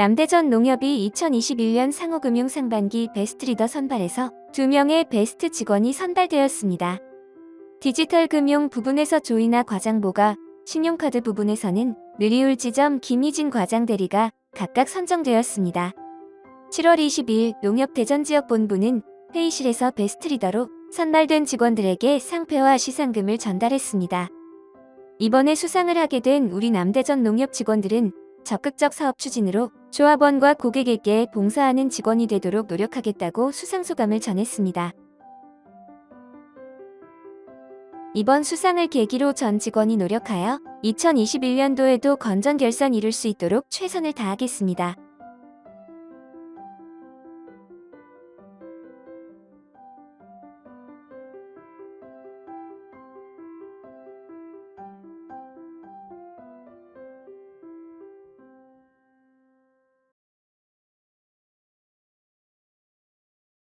남대전 농협이 2021년 상호금융 상반기 베스트 리더 선발에서 2명의 베스트 직원이 선발되었습니다. 디지털 금융 부분에서 조이나 과장보가, 신용카드 부분에서는 느리울 지점 김희진 과장 대리가 각각 선정되었습니다. 7월 20일 농협 대전 지역 본부는 회의실에서 베스트 리더로 선발된 직원들에게 상패와 시상금을 전달했습니다. 이번에 수상을 하게 된 우리 남대전 농협 직원들은 적극적 사업 추진으로 조합원과 고객에게 봉사하는 직원이 되도록 노력하겠다고 수상소감을 전했습니다. 이번 수상을 계기로 전 직원이 노력하여 2021년도에도 건전 결산 이룰 수 있도록 최선을 다하겠습니다.